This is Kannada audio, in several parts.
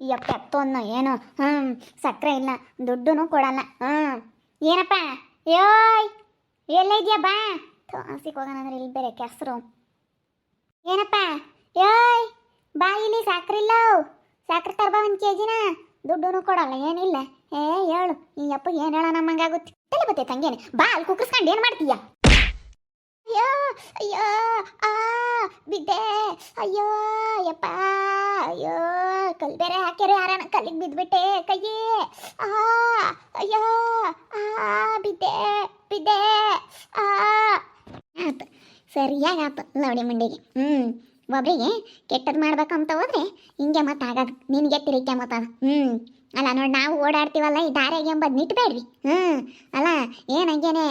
ಯಪ್ಪ, ಎತ್ತೊಂದು, ಏನು? ಹ್ಞೂ ಸಕ್ಕರೆ ಇಲ್ಲ ದುಡ್ಡು ಕೊಡಲ್ಲ. ಹ್ಞೂ ಏನಪ್ಪ? ಯೋಯ್ ಎಲ್ಲ ಇದೆಯಾ ಬಾ ಆಸಿಗೆ ಹೋಗೋಣ ಅಂದ್ರೆ ಇಲ್ಲಿ ಬೇರೆ ಕೆಸರು. ಏನಪ್ಪ? ಯೋಯ್ ಬಾ ಇಲ್ಲಿ ಸಕ್ಕರೆ ಇಲ್ಲ ಸಕ್ಕರೆ ತರ್ಬಾ ಒಂದು ಕೆ ಜಿನ ದುಡ್ಡು ಕೊಡಲ್ಲ, ಏನಿಲ್ಲ. ಏ ಹೇಳು. ಈ ಅಪ್ಪ ಏನು ಹೇಳೋಣ ನಮ್ಮಂಗಾಗುತ್ತೆ. ತಲೆ ಬತ್ತೆ ತಂಗೇನೆ. ಬಾ, ಅಲ್ಲಿ ಕುಕ್ಕರ್ಸ್ಕೊಂಡು ಏನು ಮಾಡ್ತೀಯ? ಅಯ್ಯೋ ಅಯ್ಯೋ, ಆ, ಬಿದ್ದೆ. ಅಯ್ಯೋ ಯಪ್ಪ ಅಯ್ಯೋ ಕಲ್ ಬೇರೆ ಹಾಕ್ಯಾರ ಯಾರನ? ಕಲ್ಲಿಗೆ ಬಿದ್ಬಿಟ್ಟೆ ಕೈಯೇ. ಆ, ಅಯ್ಯೋ, ಆ, ಬಿದ್ದೆ ಬಿದ್ದೆ. ಆ, ಆತ. ಸರಿಯಾಗಿ ಆತು ಲವಡಿ ಮಂಡಿಗೆ. ಹ್ಞೂ ಒಬ್ರಿಗೆ ಕೆಟ್ಟದ್ದು ಮಾಡ್ಬೇಕಂತ ಹೋದ್ರೆ ಹಿಂಗೆ ಮತ್ತೆ ಆಗೋದು. ನಿನಗೆ ತಿರುಗ ಮತ್ತ ಹ್ಞೂ ಅಲ್ಲ ನೋಡಿ ನಾವು ಓಡಾಡ್ತೀವಲ್ಲ, ಈ ದಾರಿಗೆ ಎಂಬುದು ನಿಟ್ಬೇಡ್ರಿ ಹ್ಞೂ ಅಲ್ಲ, ಏನು ಹಂಗೇನೆ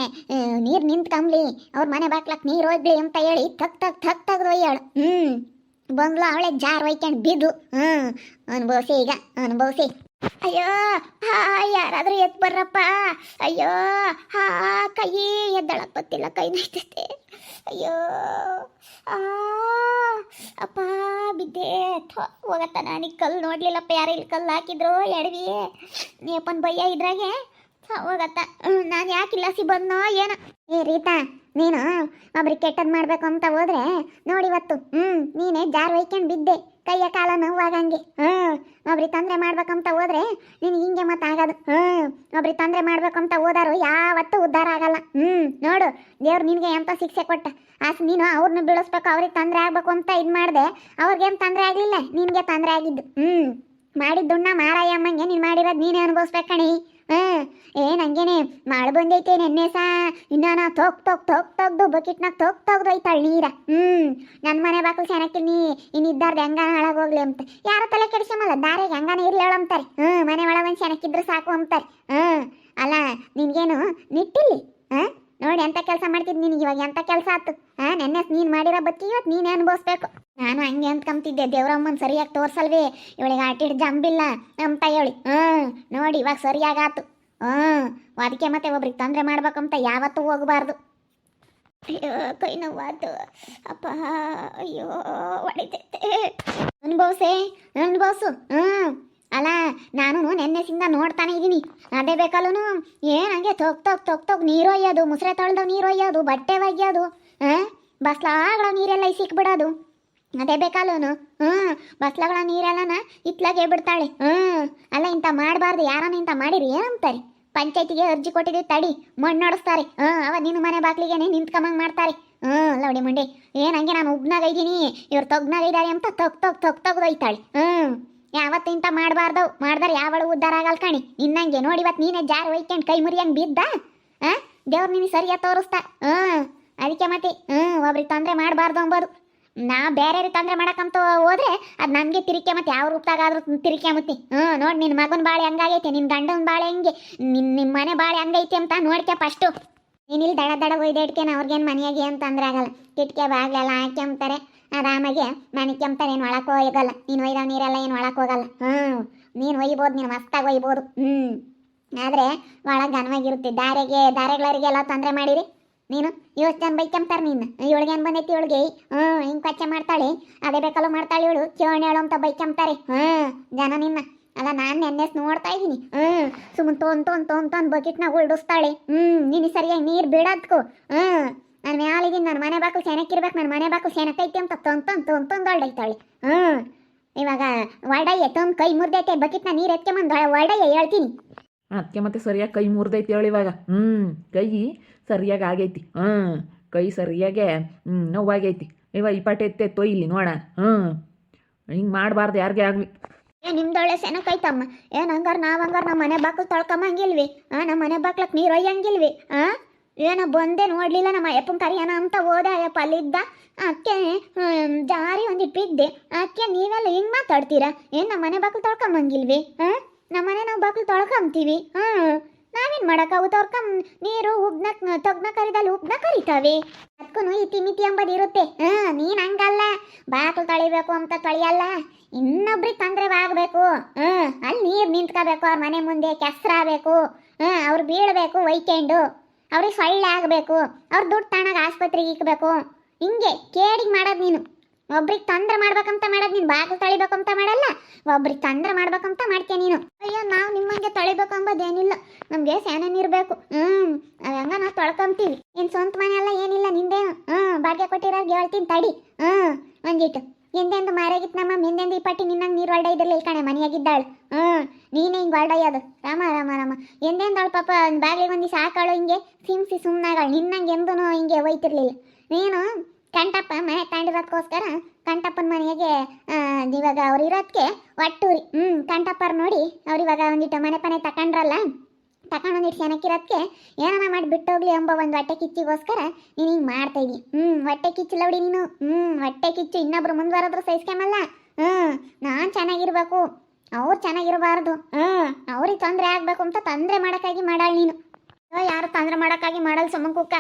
ನೀರು ನಿಂತ್ಕಂಬ್ಲಿ ಅವ್ರ ಮನೆ ಬಾಕ್ಲಕ್ಕೆ ನೀರು ಹೋಗ್ಲಿ ಅಂತ ಹೇಳಿ ಥಕ್ ಥಕ್ ಥಕ್ ತೆಗ್ದು ಒಯ್ಯಾಳು. ಹ್ಞೂ ಬಂದ್ಲು ಅವಳೆ ಜಾರ್ ಒಯ್ಕೊಂಡು ಬಿದ್ದು ಹ್ಞೂ ಅನುಭವಿಸಿ ಈಗ, ಅನುಭವಿಸಿ. ಅಯ್ಯೋ, ಹಾ ಯಾರಾದ್ರೂ ಎತ್ ಬರ್ರಪ್ಪ. ಅಯ್ಯೋ, ಹಾ ಕೈ ಎದ್ದಳಕ್ ಗೊತ್ತಿಲ್ಲ ಕೈ ನೈತೈತೆ. ಅಯ್ಯೋ, ಆ, ಅಪ್ಪ, ಬಿದ್ದೆ. ಹೋಗತ್ತ ನಾನು ಕಲ್ಲು ನೋಡ್ಲಿಲ್ಲಪ್ಪ, ಯಾರು ಇಲ್ಲಿ ಕಲ್ಲು ಹಾಕಿದ್ರು, ಎಡವಿ. ನೀಪ್ಪನ್ ಬಯ್ಯ ಇದ್ರಾಗೆ? ಹೋಗತ್ತ. ನಾನು ಯಾಕಿಲ್ಲ ಸಿ ಬಂದ್ನೋ ಏನೋ. ಏ, ರೀತಾ, ನೀನು ಒಬ್ರಿಗೆ ಕೆಟ್ಟದ್ ಮಾಡ್ಬೇಕು ಅಂತ ಹೋದ್ರೆ ನೋಡಿವತ್ತು ಹ್ಞೂ ನೀನೇ ಜಾರ್ ಒಯ್ಕೊಂಡು ಬಿದ್ದೆ. ಕೈಯ ಕಾಲ ನೋವಾಗಂಗೆ. ಹ್ಞೂ, ಒಬ್ರಿಗೆ ತೊಂದರೆ ಮಾಡ್ಬೇಕಂತ ಹೋದ್ರೆ ನೀನು ಹಿಂಗೆ ಮತ್ತಾಗದು. ಹ್ಞೂ, ಒಬ್ರಿಗೆ ತೊಂದರೆ ಮಾಡ್ಬೇಕಂತ ಹೋದಾರು ಯಾವತ್ತೂ ಉದ್ಧಾರ ಆಗಲ್ಲ. ಹ್ಞೂ, ನೋಡು, ದೇವ್ರು ನಿನಗೆ ಎಂತ ಶಿಕ್ಷೆ ಕೊಟ್ಟ. ಆಸ್ ನೀನು ಅವ್ರನ್ನ ಬೀಳಿಸ್ಬೇಕು, ಅವ್ರಿಗೆ ತೊಂದರೆ ಆಗ್ಬೇಕು ಅಂತ ಇದು ಮಾಡಿದೆ, ಅವ್ರಿಗೇನು ತೊಂದರೆ ಆಗಲಿಲ್ಲ, ನಿನಗೆ ತೊಂದರೆ ಆಗಿದ್ದು. ಹ್ಞೂ ಮಾಡಿದ್ದುಣ್ಣ ಮಾರಾಯಮ್ಮಂಗೆ ನೀನು ಮಾಡಿರೋದು ನೀನೇ ಅನುಭವಿಸ್ಬೇಕಣಿ ಕಣಿ. ಹಾಂ ಏ ಹಂಗೇನೆ ಮಾಳು ಬಂದೈತೆ ನೆನ್ನೆ ಸಾ. ನಾ ತೊಗ್ ತೊಗ್ ತೊಗ್ ತೊಗ್ದು ಬಕೆಟ್ನಾಗ ತೊಗ್ ತೊಗ್ದು ನೀರ. ಹ್ಮ್ ನನ್ನ ಮನೆ ಬಾಕಲು ಚೆನ್ನಾಗಿ ನೀ ಇನ್ನಿದ್ದಾರ್ದು ಹೆಂಗಾನ ಹಾಳಾಗೋಗ್ಲಿ ಅಂತ. ಯಾರ ತಲೆ ಕೆಡಿಸಮಲ್ಲ ದಾರಿಗೆ ಹೆಂಗಾನ ಇರ್ಲಿ ಅಂತಾರೆ. ಹ್ಮ್, ಮನೆ ಒಳಗೆ ಒಂದು ಚೆನ್ನಾಗಿದ್ರೆ ಸಾಕು ಅಂತಾರೆ. ಹ್ಞೂ ಅಲ್ಲ, ನಿನಗೇನು ನಿಟ್ಟಿಲ್ಲಿ? ಹಾಂ ನೋಡಿ ಎಂಥ ಕೆಲಸ ಮಾಡ್ತಿದ್ ನಿನಗೆ ಇವಾಗ ಎಂಥ ಕೆಲಸ ಆಯ್ತು ಹಾಂ ನೆನ್ನೆ ನೀನು ಮಾಡಿರೋ ಬತ್ತಿ ಇವತ್ತು ನೀನೇ ಅನುಭವಿಸ್ಬೇಕು? ನಾನು ಹಂಗೆ ಅಂದ್ಕೊಂತಿದ್ದೆ ದೇವ್ರಮ್ಮನ ಸರಿಯಾಗಿ ತೋರಿಸಲ್ವೇ? ಇವಳಿಗೆ ಆಟಿಡ್ ಜಂಬಿಲ್ಲ ಅಂತ ಹೇಳಿ ಹ್ಞೂ ನೋಡಿ ಇವಾಗ ಸರಿಯಾಗಾತು ಹ್ಞೂ ಅದಕ್ಕೆ ಮತ್ತೆ ಒಬ್ರಿಗೆ ತೊಂದರೆ ಮಾಡ್ಬೇಕಂತ ಯಾವತ್ತೂ ಹೋಗಬಾರ್ದು. ಅಯ್ಯೋ, ಕೈ ನೋವಾತು. ಅಪ್ಪ, ಅಯ್ಯೋ, ಹೊಡಿತೈತೆ. ಅನುಭವಿಸೆ, ಅನುಭವಿಸು. ಹ್ಞೂ ಅಲ್ಲ ನೋಡ್ತಾನೆ ಇದ್ದೀನಿ ಅದೇ ಬೇಕಲ್ಲೂ ಏನು ಹಂಗೆ ತೊಗ್ ತೊಗ್ ತೊಗ್ ತೊಗ್ ನೀರು ಒಯ್ಯೋದು ಮುಸ್ರೆ ತೊಳ್ದವ್ ನೀರು ಒಯ್ಯೋದು ಬಟ್ಟೆ ಒಯ್ಯೋದು ಹಾಂ? ಬಸ್ಲಾಗಳ ನೀರೆಲ್ಲ ಸಿಕ್ಬಿಡೋದು ಅದೇ ಬೇಕಲ್ಲೂನು ಹ್ಞೂ, ಬಸ್ಲಗಳ ನೀರೆಲ್ಲನ ಇತ್ಲಾಗೆ ಬಿಡ್ತಾಳೆ ಹ್ಞೂ, ಅಲ್ಲ ಇಂಥ ಮಾಡಬಾರ್ದು, ಯಾರನ್ನ ಇಂಥ ಮಾಡಿರಿ, ಏನಂತಾರೆ? ಪಂಚಾಯತಿಗೆ ಅರ್ಜಿ ಕೊಟ್ಟಿದ್ದೀವಿ ತಡಿ, ಮಣ್ಣು ನಡೆಸ್ತಾರೆ ಹ್ಞೂ, ಅವ ನಿನ್ನ ಮನೆ ಬಾಗ್ಲಿಗೆನೆ ನಿಂತ್ಕೊಂಬಂಗೆ ಮಾಡ್ತಾರೆ. ಹ್ಞೂ, ಲವಡಿ ಮಂಡಿ, ಏನು ಹಂಗೆ ನಾನು ಉಬ್ನಾಗ ಇದ್ದೀನಿ, ಇವ್ರು ತೊಗ್ನಾಗ ಇದ್ದಾರೆ ಅಂತ ತೊಗ್ ತೊಗ್ ತೊಗ್ ತೊಗ್ದೊಯ್ತಾಳೆ. ಹ್ಞೂ. ಯಾವತ್ತು ಇಂಥ ಮಾಡಬಾರ್ದು? ಮಾಡ್ದಾರೆ ಯಾವಳು ಉದ್ಧಾರ ಆಗಲ್ ಕಣಿ. ನಿನ್ನಂಗೆ ನೋಡಿ ಇವತ್ತು ನೀನೇ ಜಾರಿ ಒಯ್ಕೊಂಡು ಕೈ ಮುರಿಯಂಗೆ ಬಿದ್ದ? ಆ? ದೇವ್ರು ನಿನಗೆ ಸರಿಯಾಗಿ ತೋರಿಸ್ತಾ. ಹ್ಞೂ ಅದಕ್ಕೆ ಮತ್ತೆ ಹ್ಞೂ ಒಬ್ರಿಗೆ ತೊಂದರೆ ಮಾಡಬಾರ್ದು ಅಂಬೋದು. ನಾ ಬೇರೆ ತೊಂದರೆ ಮಾಡಕ್ಕಂತ ಹೋದ್ರೆ ಅದು ನನಗೆ ತಿರುಕೆ ಮತ್ತೆ ಯಾವ ರೂಪದಾಗಾದ್ರೂ ತಿರುಕೆ ಮತ್ತೆ. ಹ್ಞೂ ನೋಡಿ ನಿನ್ನ ಮಗನ ಬಾಳೆ ಹಂಗಾಗೈತೆ ನಿನ್ನ ಗಂಡನ ಬಾಳೆ ಹೆಂಗೆ? ನಿನ್ನ ನಿಮ್ಮ ಮನೆ ಬಾಳೆ ಹಂಗೈತೆ ಅಂತ ನೋಡ್ಕೆ ಫಸ್ಟು? ನೀನಿಲ್ಲಿ ದಡ ದಡ ಒಯ್ದಾಡ್ಕೇನ ಅವ್ರಿಗೇನು ಮನೆಯಾಗೆ ಏನು ತೊಂದರೆ ಆಗಲ್ಲ. ಕಿಟಕಿ, ಬಾಗ್ಲೆಲ್ಲ ಹಾಕ್ಯಂತಾರೆ ಆರಾಮಾಗಿ ನಾನು ಕೆಮ್ತಾರೆ ಏನು ಒಳಕ್ಕೆ ಹೋಗಲ್ಲ. ನೀನು ಒಯ್ದ ನೀರೆಲ್ಲ ಏನು ಒಳಕ್ ಹೋಗಲ್ಲ. ಹ್ಞೂ ನೀನು ಒಯ್ಬೋದು, ನೀನು ಮಸ್ತಾಗಿ ಒಯ್ಬೋದು. ಹ್ಞೂ ಆದರೆ ಒಳಗೆ ಘನವಾಗಿರುತ್ತೆ. ದಾರಿಗೆ, ದಾರೆಗಳರಿಗೆಲ್ಲ ತೊಂದರೆ ಮಾಡಿರಿ. ನೀನು ಇವತ್ತು ಜನ ಬೈಕಂತಾರೆ ನೀನು. ಇವಳಿಗೇನು ಬಂದೈತಿ ಇವಳಿಗೆ? ಹ್ಞೂ ಹಿಂಗೆ ಕಚ್ಚೆ ಮಾಡ್ತಾಳೆ. ಅದೇ ಬೇಕಲ್ಲ ಮಾಡ್ತಾಳೆ ಇವಳು. ಚೇವಣಿ ಹೇಳು ಅಂತ ಬೈಕಂತಾರೆ ಹ್ಞೂ ಜನ ನಿನ್ನ. ಅಲ್ಲ, ನಾನು ನೆನ್ನೆಸ್ ನೋಡ್ತಾ ಇದ್ದೀನಿ. ಹ್ಞೂ ಸುಮ್ಮನೆ ತೊಂದು ತೊಂದು ತೊಂದು ತೊಂದು ಬಕೆಟ್ನಾಗ ಉಲ್ಡಿಸ್ತಾಳೆ. ಹ್ಞೂ ನೀನು ಸರಿಯಾಗಿ ನೀರು ಬಿಡೋದ್ಕು ಹ್ಞೂ ನಾನು ಮ್ಯಾಲಿದ್ದೀನಿ ನನ್ನ ಮನೆ ಬಾಕಲು ಸೆನಕ್ಕಿರ್ಬೇಕು ನನ್ನ ಮನೆ ಬಾಕಲು ಸೆನಕೈತಿ ಅಂತ ತೊಂದ್ ತೊಂದ್ ತೊಂದ್ ತೊಂದ್ ಹ್ಞೂ ಇವಾಗ ಒಡಯ್ಯ ತೊಂದ್ ಕೈ ಮುರ್ದೈತೆ ಬಕಿಟ್ನ ನೀರು ಎತ್ಕೊಂಬಂದು ಒಡಯ್ಯ ಹೇಳ್ತೀನಿ. ಅದಕ್ಕೆ ಮತ್ತೆ ಸರಿಯಾಗಿ ಕೈ ಮುರ್ದೈತಿ ಹೇಳಿ ಇವಾಗ. ಹ್ಞೂ ಕೈ ಸರಿಯಾಗಿ ಆಗೈತಿ. ಹ್ಞೂ ಕೈ ಸರಿಯಾಗೆ ಹ್ಞೂ ನೋವಾಗೈತಿ. ಇವಾಗ ಪಾಟೆ ಎತ್ತೆ ತೊಯ್ಲಿ ನೋಡ. ಹ್ಞೂ ಹಿಂಗೆ ಮಾಡಬಾರ್ದು ಯಾರಿಗೆ ಆಗಲಿ. ಏ ನಿಮ್ದೊಳ್ಳೆ ಸೆನಕೈತಮ್ಮ ಏನು ಹಂಗಾರೆ ನಾವು ಹಂಗಾರೆ ನಮ್ಮ ಮನೆ ಬಾಕಲು ತೊಳ್ಕೊಂಬಂಗಿಲ್ವಿ ಹಾಂ ನಮ್ಮ ಮನೆ ಬಾಕ್ಲಕ್ಕೆ ನೀರು ಒಯ್ಯಂಗಿಲ್ವಿ. ಹಾಂ ಏನೋ ಬಂದೆ ನೋಡಲಿಲ್ಲ ನಮ್ಮ ಅಯ್ಯಪ್ಪನ ಕರಿಯೋಣ ಅಂತ ಹೋದೆ ಅಯ್ಯಪ್ಪ ಅಲ್ಲಿದ್ದ. ಅಕ್ಕೆ ಜಾರಿ ಒಂದಿಟ್ಟು ಬಿದ್ದೆ ಅಕ್ಕೆ, ನೀವೆಲ್ಲ ಹಿಂಗೆ ಮಾತಾಡ್ತೀರಾ? ಏನು ನಮ್ಮ ಮನೆ ಬಾಕಲು ತೊಳ್ಕೊಂಬಂಗಿಲ್ವಿ? ಹಾಂ? ನಮ್ಮ ಮನೆ ನಾವು ಬಾಕಲು ತೊಳ್ಕೊಂತೀವಿ. ಹಾಂ? ನಾವೇನು ಮಾಡೋಕ್ಕಾವು ತೊಳ್ಕಂ ನೀರು, ಉಬ್ನ, ತೊಗ್ನ ಕರಿದಲ್ಲಿ ಉಬ್ನ ಕರಿತಾವೆ. ಅದಕ್ಕೂ ಈ ಮಿತಿ ಎಂಬುದು ಇರುತ್ತೆ. ಹಾಂ, ನೀನು ಹಂಗಲ್ಲ. ಬಾಕಲು ತೊಳಿಬೇಕು ಅಂತ ತೊಳೆಯಲ್ಲ. ಇನ್ನೊಬ್ರಿಗೆ ತೊಂದರೆ ಆಗಬೇಕು. ಹ್ಮ್ ಅಲ್ಲಿ ನೀರು ನಿಂತ್ಕೋಬೇಕು, ಅವ್ರ ಮನೆ ಮುಂದೆ ಕೆಸರಾಗಬೇಕು. ಹ್ಮ್ ಅವ್ರು ಬೀಳಬೇಕು ಒಯ್ಕೊಂಡು ಅವ್ರಿಗೆ ಸೊಳ್ಳೆ ಆಗಬೇಕು, ಅವ್ರ ದುಡ್ಡು ತಾಣಾಗ ಆಸ್ಪತ್ರೆಗೆ ಇಕ್ಬೇಕು. ಹಿಂಗೆ ಕೇಡಿಗೆ ಮಾಡೋದು ನೀನು. ಒಬ್ರಿಗೆ ತೊಂದ್ರೆ ಮಾಡ್ಬೇಕಂತ ಮಾಡೋದು ನೀನು, ಬಾಗಿಲು ಅಂತ ಮಾಡಲ್ಲ, ಒಬ್ರಿಗೆ ತೊಂದ್ರೆ ಮಾಡ್ಬೇಕಂತ ಮಾಡ್ತೀಯ ನೀನು. ಅಯ್ಯೋ, ನಾವು ನಿಮ್ಮಂಗೆ ತೊಳಿಬೇಕು ಅಂಬೋದೇನಿಲ್ಲ. ನಮಗೆ ಸ್ಯಾನೇನು ಇರಬೇಕು ಹ್ಞೂ ಅದು ಹಂಗ ನಾವು ತೊಳ್ಕೊಂತೀವಿ. ಏನು ಸ್ವಂತ ಮನೆ ಅಲ್ಲ ಏನಿಲ್ಲ, ನಿಂದೇನು? ಹ್ಞೂ ಭಾಗ್ಯ ಕೊಟ್ಟಿರೋರ್ಗೆ ಹೇಳ್ತೀನಿ, ತಡಿ. ಹ್ಞೂ ಒಂದಿಟ್ಟು ಎಂದೆಂದು ಮಾರಾಗಿತ್ತು ನಮ್ಮ ಹಿಂದೆಂದು ಈ ಪಟ್ಟಿ ನಿನ್ನಂಗೆ ನೀರು ಒಳ್ಳೆ ಇದ್ರಲ್ಲಿ ಕಣೆ, ಮನೆಯಾಗಿದ್ದಾಳು. ಹ್ಞೂ, ನೀನೇ ಹಿಂಗೆ ಹೊಲ್ಡಯ್ಯೋದು ರಾಮ ರಾಮ ರಾಮ. ಎಂದೆಂದು ಅವಳು ಪಾಪ ಬಾಗಿಲಿಗೆ ಒಂದು ಸಾಕಾಳು ಹಿಂಗೆ ಸಿಂಸಿ ಸುಮ್ಮನಾಗಳು ನಿನ್ನಂಗೆ ಎಂದೂ ಹಿಂಗೆ ಒಯ್ತಿರ್ಲಿಲ್ಲ ನೀನು ಕಂಟಪ್ಪ ಮನೆ ತಾಂಡಿರೋದಕ್ಕೋಸ್ಕರ ಕಂಟಪ್ಪನ ಮನೆಗೆ ಇವಾಗ ಅವ್ರು ಇರೋದಕ್ಕೆ ಒಟ್ಟೂರಿ. ಹ್ಞೂ ಕಂಟಪ್ಪರು ನೋಡಿ ಅವ್ರು ಇವಾಗ ಒಂದಿಟ್ಟು ಮನೆ ಪನೆ ತಕೊಂಡ್ರಲ್ಲ. ಒಂದಿಟ್ಟು ಚೆನ್ನಾಗಿರೋದಕ್ಕೆ ಏನಾನ ಮಾಡಿ ಬಿಟ್ಟೋಗ್ಲಿ ಎಂಬ ಒಂದು ಹೊಟ್ಟೆ ಕಿಚ್ಚಿಗೋಸ್ಕರ? ನೀನು ಹಿಂಗೆ ಮಾಡ್ತಾ ಇದ್ದೀನಿ ಹ್ಞೂ ಹೊಟ್ಟೆ ಕಿಚ್ಚಿಲ್ಲ ಬಿಡಿ ನೀನು. ಹ್ಞೂ ಹೊಟ್ಟೆ ಕಿಚ್ಚು ಇನ್ನೊಬ್ರು ಮುಂದುವರೆದ್ರು ಸಹಿಸ್ಕೊಂಬಲ್ಲ ಹ್ಞೂ ನಾನು ಚೆನ್ನಾಗಿರ್ಬೇಕು. ಅವ್ರು ಚೆನ್ನಾಗಿರಬಾರ್ದು. ಹ್ಞೂ ಅವ್ರಿಗೆ ತೊಂದರೆ ಆಗಬೇಕು ಅಂತ ತೊಂದರೆ ಮಾಡೋಕ್ಕಾಗಿ ಮಾಡಾಳ ನೀನು. ಯಾರು ತೊಂದರೆ ಮಾಡೋಕ್ಕಾಗಿ ಮಾಡಲ್ಲ ಸುಮ್ಮ ಕುಕ್ಕ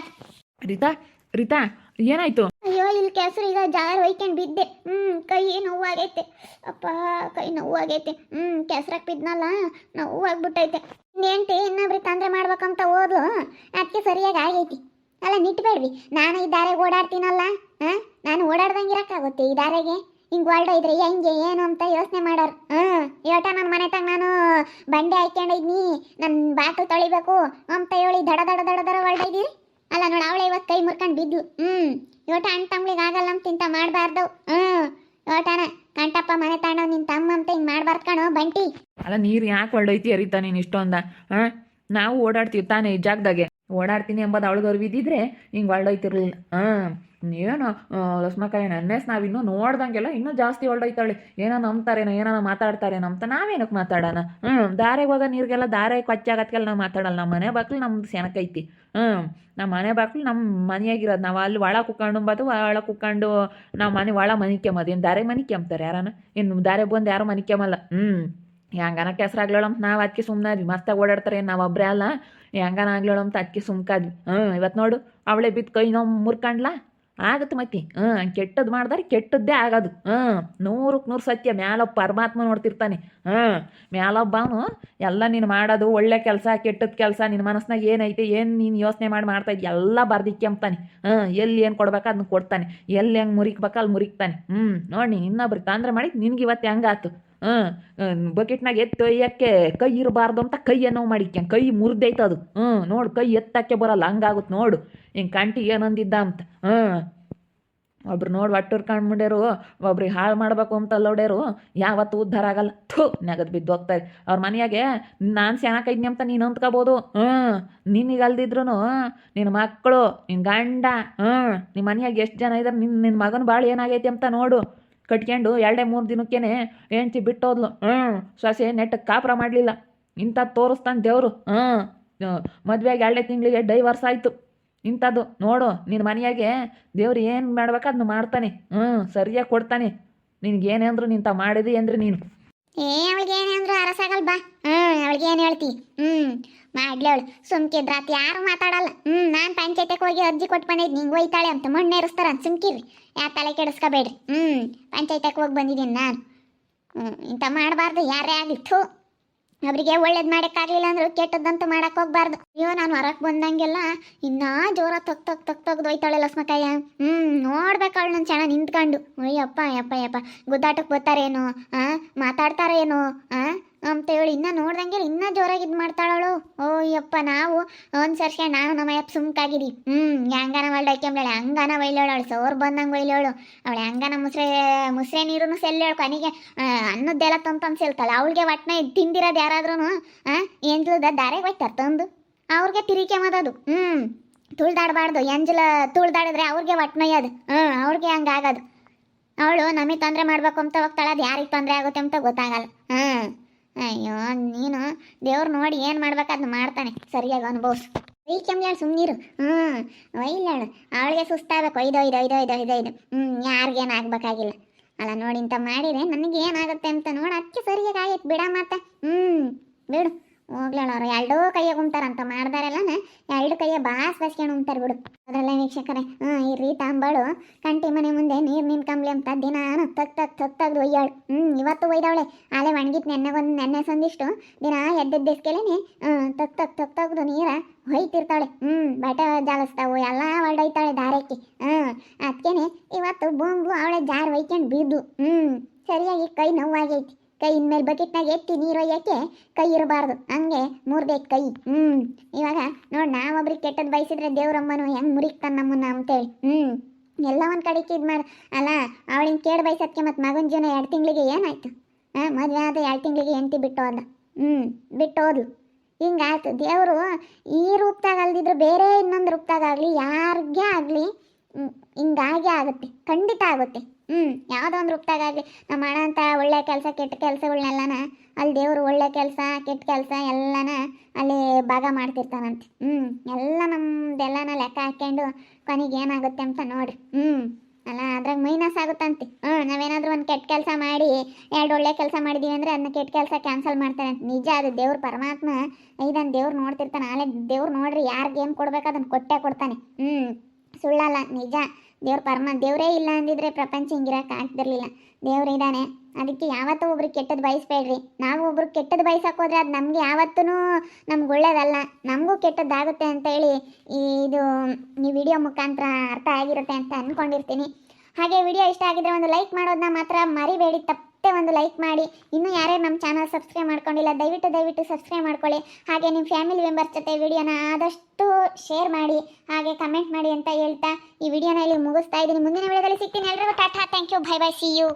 ರೀತಾ ರೀತಾ ಏನಾಯ್ತು? ಅಯ್ಯೋ, ಇಲ್ಲಿ ಕೆಸರು ಈಗ ಜಾರ್ ಒಯ್ಕೊಂಡು ಬಿದ್ದೆ. ಹ್ಮ್, ಕೈ ನೋವಾಗೈತೆ. ಅಪ್ಪ, ಕೈ ನೋವಾಗೈತೆ. ಹ್ಮ್ ಕೆಸ್ರಾಕ್ ಬಿದ್ನಲ್ಲ, ನೋವಾಗ್ಬಿಟ್ಟೈತೆ. ಹೆಂಡ್ತಿ ಇನ್ನೊಬ್ರಿಗೆ ತಂದ್ರೆ ಮಾಡ್ಬೇಕಂತ ಹೋದ್ಲು. ಅದಕ್ಕೆ ಸರಿಯಾಗಿ ಆಗೈತಿ. ಅಲ್ಲ ನಿಟ್ಬೇಡ್ರಿ ನಾನು ಈ ದಾರೆಗೆ ಓಡಾಡ್ತೀನಲ್ಲ ಹಾಂ ನಾನು ಓಡಾಡ್ದಂಗೆ ಇರೋಕ್ಕಾಗುತ್ತೆ ಈ ದಾರೆಗೆ? ಹಿಂಗೆ ಹೊಲ್ಡ ಇದ್ರೆ ಹೆಂಗೆ, ಏನು ಅಂತ ಯೋಚನೆ ಮಾಡೋರು. ಹ್ಞೂ ಇವಟ ನನ್ನ ಮನೆ ತಂಗ ನಾನು ಬಂಡೆ ಹಾಕ್ಕೊಂಡಿದ್ನಿ ನನ್ನ ಬಾಟ್ಲು ತೊಳಿಬೇಕು ಅಂತ ಹೇಳಿ ದಡ ದಡ ದಡ ದಡ ಹೊಲ್ಡ ಇದ್ದೀರಿ? ಅಲ್ಲ ನೋಡಿ, ಅವಳೆ ಇವತ್ತು ಕೈ ಮುರ್ಕೊಂಡು ಬಿದ್ದು ಹ್ಮ್ ಇವಟ ಅಣ್ಣ ತಮ್ಳಿಗೆ ಆಗಲ್ಲ ಅಂತ ಇಂತ ಮಾಡಬಾರ್ದು. ಹ್ಞೂ ಇವಟಾನ ಕಂಟಪ್ಪ ಮನೆ ತಾಣೋ ನಿನ್ ತಮ್ಮ ಅಂತ ಹಿಂಗೆ ಮಾಡ್ಬಾರ್ದು ಕಣೋ, ಬಂಟಿ. ಅಲ್ಲ, ನೀರು ಯಾಕೆ ಒಳ್ಳೈತಿ ಅರಿತಾ ನೀನು ಇಷ್ಟೊಂದ? ಹಾಂ, ನಾವು ಓಡಾಡ್ತೀವಿ ತಾನೇ ಈ ಜಾಗದಾಗೆ. ಓಡಾಡ್ತೀನಿ ಎಂಬುದು ಅವಳಿಗೆ ಅರಿವಿದ್ದಿದ್ರೆ ಹಿಂಗೆ ಹೊರಡೈತಿರ್ಲಿಲ್ಲ ಹಾಂ ಏನು ಲಕ್ಷ್ಮಕಾಯಿ ನನ್ನೆಸ್ ನಾವು ಇನ್ನೂ ನೋಡ್ದಂಗೆಲ್ಲ ಇನ್ನೂ ಜಾಸ್ತಿ ಹೊಳ್ಡೋಯ್ತಾಳೆ ಏನೋ ನಂಬ್ತಾರೇನೋ, ಏನೋ ಮಾತಾಡ್ತಾರೇನೋ ಅಂತ ನಾವೇನಕ್ಕೆ ಮಾತಾಡೋಣ? ಹ್ಞೂ ದಾರೆಗೆ ಹೋಗೋ ನೀರಿಗೆಲ್ಲ ದಾರೆ ಕೊಚ್ಚಾಗತ್ಗೆಲ್ಲ ನಾವು ಮಾತಾಡಲ್ಲ. ನಮ್ಮ ಮನೆ ಬಾಕ್ಲು ನಮ್ದು ಸೆನಕೈತಿ ಹ್ಞೂ ನಮ್ಮ ಮನೆ ಬಾಕ್ಲು ನಮ್ಮ ಮನೆಯಾಗಿರೋದು. ನಾವು ಅಲ್ಲಿ ಒಳ ಕುಕ್ಕೊಂಡು ಬದು ಒಳ ಕುಕ್ಕೊಂಡು ನಾವು ಮನೆ ಒಳ ಮನಿಕ್ಯಂಬದು ಏನು ದಾರೆ ಮನಿಕ್ಯಂಬ್ತಾರೆ ಯಾರನ? ಇನ್ನು ದಾರೆ ಬಂದು ಯಾರು ಕೆಮ್ಮಲ್ಲ? ಹ್ಞೂ ಹೆಂಗನ ಕೆಸರಾಗ್ಲೋಳ ಅಂತ ನಾವು ಅದಕ್ಕೆ ಸುಮ್ಮನಾದ್ವಿ ಓಡಾಡ್ತಾರೆ ನಾವು ಒಬ್ಬರೇ ಅಲ್ಲ? ಹೆಂಗನ ಆಗ್ಲೋಳ ಅಂತ ಅದಕ್ಕೆ ಸುಮ್ಕಾದ್ವಿ. ಹ್ಞೂ ಇವತ್ತು ನೋಡು, ಅವಳೆ ಬಿದ್ದು ಕೈ ನಾವು ಮುರ್ಕಂಡ್ಲಾ? ಆಗತ್ತೆ ಮತ್ತಿ. ಹಾಂ ಕೆಟ್ಟದ್ದು ಮಾಡಿದ್ರೆ ಕೆಟ್ಟದ್ದೇ ಆಗೋದು. ಹಾಂ ನೂರಕ್ಕೆ ನೂರು ಸತ್ಯ, ಮ್ಯಾಲೊಬ್ಬ ಪರಮಾತ್ಮ ನೋಡ್ತಿರ್ತಾನೆ. ಹಾಂ ಮ್ಯಾಲೊಬ್ಬ ಅವನು ಎಲ್ಲ ನೀನು ಮಾಡೋದು, ಒಳ್ಳೆ ಕೆಲಸ, ಕೆಟ್ಟದ ಕೆಲಸ ನಿನ್ನ ಮನಸ್ಸಿನಾಗ ಏನೈತೆ, ಏನು ನೀನು ಯೋಚನೆ ಮಾಡಿ ಮಾಡ್ತಾ ಎಲ್ಲ ಬರ್ದಿಕ್ಕೆಂಬ್ತಾನೆ ಹಾಂ ಎಲ್ಲಿ ಏನು ಕೊಡ್ಬೇಕು ಅದನ್ನ ಕೊಡ್ತಾನೆ. ಎಲ್ಲಿ ಹೆಂಗೆ ಮುರಿಕ್ಬೇಕು ಅಲ್ಲಿ ಮುರಿಕ್ತಾನೆ. ಹ್ಞೂ ನೋಡಿ ಇನ್ನೊಬ್ರಿಗೆ ತೊಂದರೆ ಮಾಡಿ ನಿನಗೆ ಇವತ್ತು ಹೆಂಗಾತು. ಹ್ಞೂ ಬಕೆಟ್ನಾಗ ಎತ್ತು ಒಯ್ಯಕ್ಕೆ ಕೈ ಇರಬಾರ್ದು ಅಂತ ಕೈ ಏನೋ ಮಾಡಿಕ್ಕೆ ಕೈ ಮುರಿದೈತೆ ಅದು. ಹ್ಞೂ ನೋಡು, ಕೈ ಎತ್ತಕ್ಕೆ ಬರಲ್ಲ. ಹಂಗಾಗುತ್ತೆ ನೋಡು. ಹಿಂಗೆ ಕಂಟಿ ಏನಂದಿದ್ದ ಅಂತ. ಹ್ಞೂ ಒಬ್ರು ನೋಡಿ ಒಟ್ಟೂರ್ ಕಂಡ್ಬಿಡ್ಯಾರು ಒಬ್ರಿಗೆ ಹಾಳು ಮಾಡಬೇಕು ಅಂತ ಅಲ್ಲೋಡ್ಯಾರು ಯಾವತ್ತು ಉದ್ಧಾರ ಆಗಲ್ಲ. ಥೂ, ನೆಗದು ಬಿದ್ದು ಹೋಗ್ತಾರೆ. ಅವ್ರ ಮನೆಯಾಗೆ ನಾನು ಸೆಣಕೈದ್ನಿ ಅಂತ ನೀನು ಅಂತ್ಕೋಬೋದು. ಹ್ಞೂ ನಿನಗೆ ಅಲ್ದಿದ್ರು ನಿನ್ನ ಮಕ್ಕಳು ನಿನ್ನ ಗಂಡ ಹ್ಞೂ ನಿಮ್ಮ ಮನೆಯಾಗ ಎಷ್ಟು ಜನ ಇದ್ದಾರೆ ನಿನ್ನ ನಿನ್ನ ಮಗನ ಭಾಳ ಏನಾಗೈತಿ ಅಂತ ನೋಡು. ಕಟ್ಕೊಂಡು ಎರಡೇ ಮೂರು ದಿನಕ್ಕೇನೆ ಹೆಂಡ್ತಿ ಬಿಟ್ಟೋದ್ಲು. ಹ್ಞೂ ಸೊಸೆ ನೆಟ್ಟಗೆ ಕಾಪುರ ಮಾಡಲಿಲ್ಲ. ಇಂಥದ್ದು ತೋರಿಸ್ತಾನೆ ದೇವರು. ಹ್ಞೂ ಮದುವೆಗೆ ಎರಡೇ ತಿಂಗಳಿಗೆ ಡೈವರ್ಸ್ ಆಯಿತು. ಇಂಥದ್ದು ನೋಡು ನಿನ್ನ ಮನೆಯಾಗೆ ದೇವ್ರು ಏನು ಮಾಡ್ಬೇಕು ಅದನ್ನ ಮಾಡ್ತಾನೆ. ಹ್ಞೂ ಸರಿಯಾಗಿ ಕೊಡ್ತಾನೆ. ನಿನ್ಗೆ ನಿಂತ ಮಾಡಿದಿ ಅಂದ್ರೆ ನೀನು. ಏ ಅವಳಿಗೆ ಏನೇ ಅಂದ್ರು ಬಾ. ಅವಳಿಗೆ ಏನು ಹೇಳ್ತಿ? ಹ್ಞೂ ಮಾಡ್ಲೇಳು ಸುಮ್ಕಿದ್ರಾತ್ ಯಾರು ಮಾತಾಡಲ್ಲ. ಹ್ಞೂ ನಾನು ಪಂಚಾಯತಿಗೆ ಹೋಗಿ ಅರ್ಜಿ ಕೊಟ್ಟು ಬಂದಿದ್ದು ನಿಂಗೆ ಹೋಯ್ತಾಳೆ ಅಂತ ಮಣ್ಣೇರಿಸ್ತಾರ ಅಂತ ಸುಮ್ಕಿರಿ. ಯಾ ತಲೆ ಕೆಡಿಸ್ಕೋಬೇಡ್ರಿ. ಹ್ಞೂ ಪಂಚಾಯತಿಗೆ ಹೋಗಿ ಬಂದಿದ್ದೀನಿ ನಾನು. ಹ್ಞೂ ಇಂಥ ಮಾಡಬಾರ್ದು. ಯಾರೇ ಆಗಲಿ, ಥೂ. ಅವರಿಗೆ ಒಳ್ಳೇದು ಮಾಡೋಕ್ಕಾಗಲಿಲ್ಲ ಅಂದ್ರೆ ಕೆಟ್ಟದ್ದಂತ ಮಾಡಕ್ಕೆ ಹೋಗ್ಬಾರ್ದು. ಅಯ್ಯೋ, ನಾನು ಹೊರಕ್ಕೆ ಬಂದಂಗೆಲ್ಲ ಇನ್ನೂ ಜೋರ ತಗ್ ತಗ್ ತಗ್ ತಗ್ದು ಹೋಯ್ತಾಳೆ ಲಸ್ಮಕಯ್ಯ ಹ್ಞೂ ನೋಡ್ಬೇಕು ಅವಳು ನನ್ನ ಚೆನ್ನಾಗಿ ನಿಂತ್ಕೊಂಡು. ಅಯ್ಯಪ್ಪ, ಯಪ್ಪ ಯಪ್ಪ. ಗುದ್ದಾಟಕ್ಕೆ ಬರ್ತಾರೇನೋ? ಆ, ಮಾತಾಡ್ತಾರೇನೋ? ಆ? ಅಂತೇಳಿ ಇನ್ನೂ ನೋಡ್ದಂಗೆ ಇನ್ನೂ ಜೋರಾಗಿ ಇದು ಮಾಡ್ತಾಳವಳು. ಓ ಯಪ್ಪ ನಾವು ಅನ್ಸರ್ಸ್ಕೊಂಡು ನಾನು ನಮ್ಮ ಯಪ್ಪ ಹ್ಮ್ ಹ್ಞೂ ಒಳ್ಳೆ ಒಳ್ಳೆಕೆಂಬಳೆ ಹಂಗನ ಒಯ್ಲೋಳು ಅವಳು ಸೋರ್ ಬಂದಂಗೆ ಒಯ್ಲೋಳು. ಅವಳು ಹೆಂಗನ ಮುಸ್ರೆ ಮುಸ್ರೆ ನೀರು ಸೆಲ್ಲೇಳು ಕೊನೆಗೆ ಅನ್ನದ್ದೆಲ್ಲ ತಂತಂದು ಸೆಲ್ತಾಳೆ ಅವಳಿಗೆ ಒಟ್ಟನ ತಿಂದಿರೋದು ಯಾರಾದ್ರೂ ಎಂಜಲದ ದಾರೆಗೆ ಹೋಯ್ತಾರೆ ತಂದು. ಅವ್ರಿಗೆ ತಿರಿಕೆ ಮದದು. ಹ್ಞೂ ತುಳ್ದಾಡಬಾರ್ದು, ಎಂಜಲ ತುಳ್ದಾಡಿದ್ರೆ ಅವ್ರಿಗೆ ಒಟ್ನಯ್ಯದು ಹ್ಞೂ ಅವ್ರಿಗೆ ಹಂಗಾಗದು ಅವಳು ನಮಗೆ ತೊಂದರೆ ಮಾಡ್ಬೇಕು ಅಂತ ಹೋಗ್ತಾಳೆ, ಅದು ಯಾರಿಗೆ ತೊಂದರೆ ಆಗುತ್ತೆ ಅಂತ ಗೊತ್ತಾಗಲ್ಲ. ಹಾಂ ಅಯ್ಯೋ, ನೀನು ದೇವ್ರು ನೋಡಿ ಏನು ಮಾಡ್ಬೇಕು ಅದನ್ನ ಮಾಡ್ತಾನೆ. ಸರಿಯಾಗಿ ಅನುಭವಿಸು. ಈ ಕೆಮ್ಮ್ಯಾಳು ಸುಮ್ಮನಿರು ಹ್ಞೂ ಒಯ್ಲಾಳು ಅವಳಿಗೆ ಸುಸ್ತಾಗಬೇಕು. ಐದು ಐದು ಐದು ಐದು ಐದು ಐದು ಹ್ಞೂ ಯಾರಿಗೇನು ಆಗ್ಬೇಕಾಗಿಲ್ಲ. ಅಲ್ಲ, ನೋಡಿ ಇಂಥ ಮಾಡಿದ್ರೆ ನನಗೆ ಏನಾಗುತ್ತೆ ಅಂತ ನೋಡಿ. ಅದಕ್ಕೆ ಸರಿಯಾಗಿ ಆಗೈತೆ. ಬಿಡ ಮತ್ತೆ. ಹ್ಞೂ ಬಿಡು. ಹೋಗ್ಲಲ್ಲ ಅವ್ರು ಎರಡೂ ಕೈಯಾಗ ಕುಂತಾರಂತ ಮಾಡ್ದಾರೆಲ್ಲನ ಎರಡು ಕೈಯ ಬಾಸ್ ಬಸ್ಕೊಂಡು ಉಂಟಾರ ಬಿಡು. ಅದ್ರಲ್ಲ ವೀಕ್ಷಕರೇ, ಹಾಂ, ಈ ರೀ ತಾಂಬಾಳು ಕಂಟಿ ಮನೆ ಮುಂದೆ ನೀರು ನಿಂತ್ಕಂಬ್ಲಿ ಅಂತ ದಿನಾನು ತಗ್ ತಗ್ ತಗ್ ತೆಗ್ದು ಒಯ್ಯಾಳು. ಹ್ಞೂ ಇವತ್ತು ಒಯ್ದವಳೆ. ಆಲೆ ಒಣಗಿತ್ ನೆನ್ನೆ ಒಂದು ನೆನ್ನೆ ಸಂದಿಷ್ಟು ದಿನ ಎದ್ದೆದ್ದೇಸ್ಕೆಲೇನೆ ಹ್ಞೂ ತಗ್ ತಗ್ ತಗ್ ನೀರ ಹೊಯ್ತಿರ್ತಾಳೆ. ಹ್ಞೂ ಬಟ್ಟೆ ಜಾಲಿಸ್ತಾವು ಎಲ್ಲ ಹೊಲ್ಡೊಯ್ತಾಳೆ ದಾರಕ್ಕೆ. ಹ್ಞೂ ಅದಕ್ಕೇನೆ ಇವತ್ತು ಬೂಂಬು ಅವಳೆ ಜಾರ್ ಒಯ್ಕೊಂಡು ಬಿದ್ದು ಹ್ಞೂ ಸರಿಯಾಗಿ ಕೈ ನೋವಾಗೈತಿ. ಇನ್ಮೇಲೆ ಬಕೆಟ್ನಾಗ ಎತ್ತಿ ನೀರು ಒಯ್ಯಕ್ಕೆ ಕೈ ಇರಬಾರ್ದು. ಹಂಗೆ ಮುರ್ದೆ ಕೈ. ಹ್ಮ್. ಇವಾಗ ನೋಡಿ ನಾವೊಬ್ರಿಗೆ ಕೆಟ್ಟದ್ದು ಬಯಸಿದ್ರೆ ದೇವ್ರಮ್ಮನು ಹೆಂಗ್ ಮುರಿಕ್ತಾನೆ ನಮ್ಮನ್ನ ಅಂತೇಳಿ. ಹ್ಮ್. ಎಲ್ಲ ಒಂದ್ ಕಡೆಗೆ ಇದು ಮಾಡಿ. ಅಲ್ಲ, ಅವಳಿನ ಕೇಡ್ ಬಯಸೋದಕ್ಕೆ ಮತ್ತು ಮಗನ ಜೀವನ ಎರಡು ತಿಂಗಳಿಗೆ ಏನಾಯ್ತು? ಹಾಂ, ಮದುವೆ ಆದ ಎರಡು ತಿಂಗಳಿಗೆ ಹೆಂಡತಿ ಬಿಟ್ಟು ಹೋದ. ಹ್ಮ್, ಬಿಟ್ಟು ಹೋದ್ಲು. ಹಿಂಗಾಯ್ತು. ದೇವರು ಈ ರೂಪದಾಗ ಅಲ್ದಿದ್ರು ಬೇರೆ ಇನ್ನೊಂದು ರೂಪದಾಗಲಿ ಯಾರಿಗೆ ಆಗಲಿ ಹಿಂಗಾಗೆ ಆಗುತ್ತೆ. ಖಂಡಿತ ಆಗುತ್ತೆ. ಹ್ಞೂ ಯಾವುದೋ ಒಂದು ರೂಪದಾಗಲಿ ನಾವು ಮಾಡೋಂಥ ಒಳ್ಳೆ ಕೆಲಸ, ಕೆಟ್ಟ ಕೆಲಸಗಳನ್ನೆಲ್ಲನ ಅಲ್ಲಿ ದೇವರು ಒಳ್ಳೆ ಕೆಲಸ, ಕೆಟ್ಟ ಕೆಲಸ ಎಲ್ಲನ ಅಲ್ಲಿ ಭಾಗ ಮಾಡ್ತಿರ್ತಾನಂತೆ. ಹ್ಞೂ ಎಲ್ಲ ನಮ್ಮದೆಲ್ಲನ ಲೆಕ್ಕ ಹಾಕ್ಕೊಂಡು ಕೊನೆಗೆ ಏನಾಗುತ್ತೆ ಅಂತ ನೋಡಿ ಹ್ಞೂ ಅಲ್ಲ, ಅದ್ರಾಗ ಮೈನಸ್ ಆಗುತ್ತಂತೆ. ಹ್ಞೂ ನಾವೇನಾದರೂ ಒಂದು ಕೆಟ್ಟ ಕೆಲಸ ಮಾಡಿ, ಎರಡು ಒಳ್ಳೆ ಕೆಲಸ ಮಾಡಿದೀವಿ ಅಂದರೆ ಅದನ್ನ ಕೆಟ್ಟ ಕೆಲಸ ಕ್ಯಾನ್ಸಲ್ ಮಾಡ್ತಾನೆ ನಿಜ ಅದು ದೇವ್ರ ಪರಮಾತ್ಮ ಇದನ್ನು ದೇವ್ರು ನೋಡ್ತಿರ್ತಾನೆ, ಆಲೆ ದೇವ್ರು ನೋಡ್ರಿ ಯಾರಿಗೆ ಏನು ಕೊಡ್ಬೇಕು ಅದನ್ನು ಕೊಟ್ಟೇ ಕೊಡ್ತಾನೆ. ಹ್ಞೂ ಸುಳ್ಳಲ್ಲ, ನಿಜ. ದೇವ್ರ ಪರಮ, ದೇವರೇ ಇಲ್ಲ ಅಂದಿದ್ರೆ ಪ್ರಪಂಚ ಹಿಂಗಿರಕ್ಕೆ ಆಗ್ತಿರ್ಲಿಲ್ಲ ದೇವ್ರು ಇದ್ದಾನೆ ಅದಕ್ಕೆ ಯಾವತ್ತೂ ಒಬ್ರು ಕೆಟ್ಟದ್ದು ಬಯಸ್ಬೇಡ್ರಿ. ನಾವು ಒಬ್ರು ಕೆಟ್ಟದ್ದು ಬಯಸಕ್ಕೆ ಹೋದ್ರೆ ಅದು ನಮಗೆ ಯಾವತ್ತೂ ನಮ್ಗೆ ಒಳ್ಳೇದಲ್ಲ. ನಮಗೂ ಕೆಟ್ಟದ್ದಾಗುತ್ತೆ ಈ ಇದು, ಈ ವಿಡಿಯೋ ಮುಖಾಂತರ ಅರ್ಥ ಆಗಿರುತ್ತೆ ಅಂತ ಅಂದ್ಕೊಂಡಿರ್ತೀನಿ ಹಾಗೆ ವಿಡಿಯೋ ಇಷ್ಟ ಆಗಿದ್ರೆ ಒಂದು ಲೈಕ್ ಮಾಡೋದನ್ನ ಮಾತ್ರ ಮರಿಬೇಡಿ ತಪ್ಪದೆ ಒಂದು ಲೈಕ್ ಮಾಡಿ. ಇನ್ನೂ ಯಾರ್ಯಾರು ನಮ್ಮ ಚಾನಲ್ ಸಬ್ಸ್ಕ್ರೈಬ್ ಮಾಡ್ಕೊಂಡಿಲ್ಲ, ದಯವಿಟ್ಟು ದಯವಿಟ್ಟು ಸಬ್ಸ್ಕ್ರೈಬ್ ಮಾಡ್ಕೊಳ್ಳಿ. ಹಾಗೆ ನಿಮ್ಮ ಫ್ಯಾಮಿಲಿ ಮೆಂಬರ್ಸ್ ಜೊತೆ ವಿಡಿಯೋನ ಆದಷ್ಟು ಶೇರ್ ಮಾಡಿ, ಹಾಗೆ ಕಮೆಂಟ್ ಮಾಡಿ ಅಂತ ಹೇಳ್ತಾ ಈ ವಿಡಿಯೋನ ಇಲ್ಲಿ ಮುಗಿಸ್ತಾ ಇದ್ದೀನಿ. ಮುಂದಿನ ವಿಡಿಯೋದಲ್ಲಿ ಸಿಗ್ತೀನಿ. ಎಲ್ರಿಗೂ tata. Thank you bye bye see you